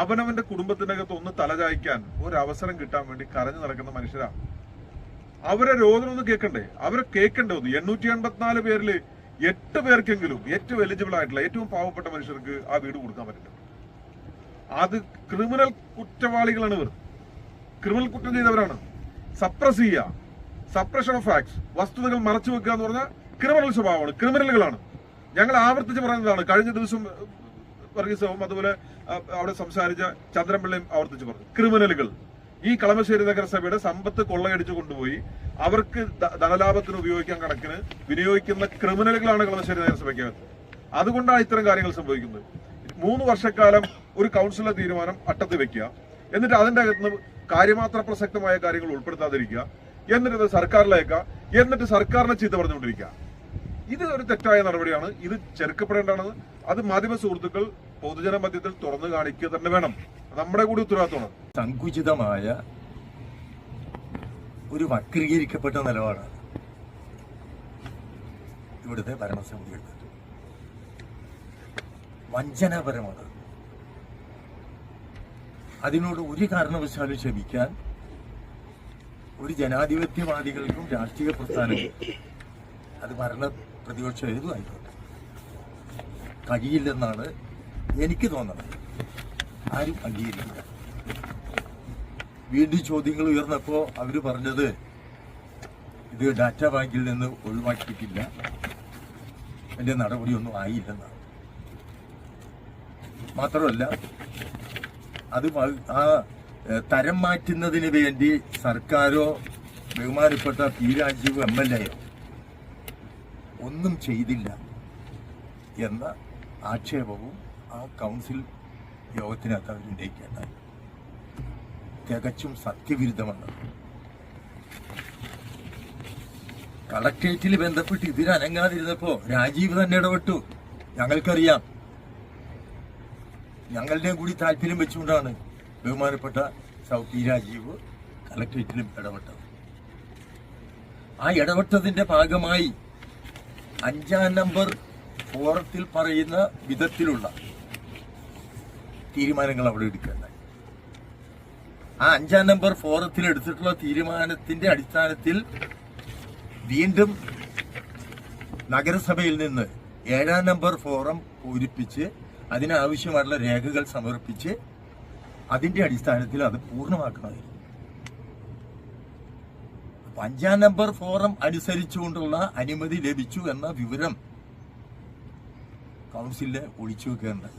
അവനവന്റെ കുടുംബത്തിനകത്ത് ഒന്ന് തലചായ്ക്കാൻ ഒരവസരം കിട്ടാൻ വേണ്ടി കരഞ്ഞു നടക്കുന്ന മനുഷ്യരാ. അവരെ രോദനം ഒന്ന് കേൾക്കണ്ടേ അവരെ കേൾക്കണ്ടേ ഒന്ന്? എണ്ണൂറ്റി എൺപത്തിനാല് പേരിൽ എട്ട് പേർക്കെങ്കിലും ഏറ്റവും എലിജിബിൾ ആയിട്ടുള്ള ഏറ്റവും പാവപ്പെട്ട മനുഷ്യർക്ക് ആ വീട് കൊടുക്കാൻ പറ്റില്ല. അത് ക്രിമിനൽ കുറ്റവാളികളാണ് ഇവർ. ക്രിമിനൽ കുറ്റം ചെയ്തവരാണ്. സപ്രസ് ചെയ്യുക സപ്രഷൻ ഓഫ് ഫാക്ട്സ് വസ്തുതകൾ മറച്ചു വെക്കുക എന്ന് പറഞ്ഞാൽ ക്രിമിനൽ സ്വഭാവമാണ്. ക്രിമിനലുകളാണ്. ഞങ്ങൾ ആവർത്തിച്ച് പറയുന്നതാണ് കഴിഞ്ഞ ദിവസം വർഗീസവും അതുപോലെ അവിടെ സംസാരിച്ച ചന്ദ്രൻപിള്ളയും ആവർത്തിച്ച് പറഞ്ഞു. ക്രിമിനലുകൾ. ഈ കളമശ്ശേരി നഗരസഭയുടെ സമ്പത്ത് കൊള്ളയടിച്ചു കൊണ്ടുപോയി അവർക്ക് ധനലാഭത്തിന് ഉപയോഗിക്കാൻ കണക്കിന് വിനിയോഗിക്കുന്ന ക്രിമിനലുകളാണ് കളമശ്ശേരി നഗരസഭയ്ക്കകത്ത്. അതുകൊണ്ടാണ് ഇത്തരം കാര്യങ്ങൾ സംഭവിക്കുന്നത്. മൂന്ന് വർഷക്കാലം ഒരു കൗൺസിലർ തീരുമാനം അട്ടത്ത് വെക്കുക എന്നിട്ട് അതിന്റെ അകത്ത് കാര്യമാത്ര പ്രസക്തമായ കാര്യങ്ങൾ ഉൾപ്പെടുത്താതിരിക്കുക എന്നിട്ട് അത് സർക്കാരിലേക്കുക എന്നിട്ട് സർക്കാരിനെ ചീത്ത പറഞ്ഞുകൊണ്ടിരിക്കുക. ഇത് ഒരു തെറ്റായ നടപടിയാണ്. ഇത് ചെറുക്കപ്പെടേണ്ടതാണ്. അത് മാധ്യമ സുഹൃത്തുക്കൾ പൊതുജന മധ്യത്തിൽ തുറന്നു കാണിക്കുക തന്നെ വേണം. നമ്മുടെ കൂടി ഉത്തരവാദിത്തമാണ് സങ്കുചിതമായ ഒരു വക്രീകരിക്കപ്പെട്ട നിലപാടാണ് ഇവിടുത്തെ ഭരണസമിതി എടുത്തത്. വഞ്ചനാപരമാണ്. അതിനോട് ഒരു കാരണവശാലും ക്ഷമിക്കാൻ ഒരു ജനാധിപത്യവാദികൾക്കും രാഷ്ട്രീയ പ്രസ്ഥാനങ്ങൾക്കും അത് ഭരണ പ്രതിപക്ഷം ഏതും കഴിയില്ലെന്നാണ് എനിക്ക് തോന്നണം. ആരും അംഗീകരിക്കില്ല. വീണ്ടും ചോദ്യങ്ങൾ ഉയർന്നപ്പോൾ അവർ പറഞ്ഞത് ഇത് ഡാറ്റ ബാങ്കിൽ നിന്ന് ഒഴിവാക്കിയിട്ടില്ല. എന്റെ നടപടിയൊന്നും ആയില്ലെന്നാണ്. മാത്രമല്ല അത് ആ തരം മാറ്റുന്നതിന് വേണ്ടി സർക്കാരോ ബഹുമാനപ്പെട്ട പി രാജീവ് എം എൽ എയോ ഒന്നും ചെയ്തില്ല എന്ന ആക്ഷേപവും ആ കൗൺസിൽ യോഗത്തിനകത്ത് അവർ ഉന്നയിക്കേണ്ടായി തികച്ചും സത്യവിരുദ്ധമാണ്. കളക്ട്രേറ്റിൽ ബന്ധപ്പെട്ട് ഇതിനനങ്ങാതിരുന്നപ്പോ രാജീവ് തന്നെ ഇടപെട്ടു. ഞങ്ങൾക്കറിയാം. ഞങ്ങളുടെയും കൂടി താല്പര്യം വെച്ചുകൊണ്ടാണ് ബഹുമാനപ്പെട്ട സൗത്തി രാജീവ് കളക്ട്രേറ്റിലും ഇടപെട്ടത്. ആ ഇടപെട്ടതിന്റെ ഭാഗമായി അഞ്ചാം നമ്പർ ഫോറത്തിൽ പറയുന്ന വിധത്തിലുള്ള തീരുമാനങ്ങൾ അവിടെ എടുക്കേണ്ടായി ആ അഞ്ചാം നമ്പർ ഫോറത്തിൽ എടുത്തിട്ടുള്ള തീരുമാനത്തിന്റെ അടിസ്ഥാനത്തിൽ വീണ്ടും നഗരസഭയിൽ നിന്ന് ഏഴാം നമ്പർ ഫോറം പൂരിപ്പിച്ച് അതിനാവശ്യമായിട്ടുള്ള രേഖകൾ സമർപ്പിച്ച് അതിന്റെ അടിസ്ഥാനത്തിൽ അത് പൂർണമാക്കണമായിരുന്നു. അഞ്ചാം നമ്പർ ഫോറം അനുസരിച്ചുകൊണ്ടുള്ള അനുമതി ലഭിച്ചു എന്ന വിവരം കൗൺസിലിന് ഒളിച്ചു വെക്കേണ്ടത്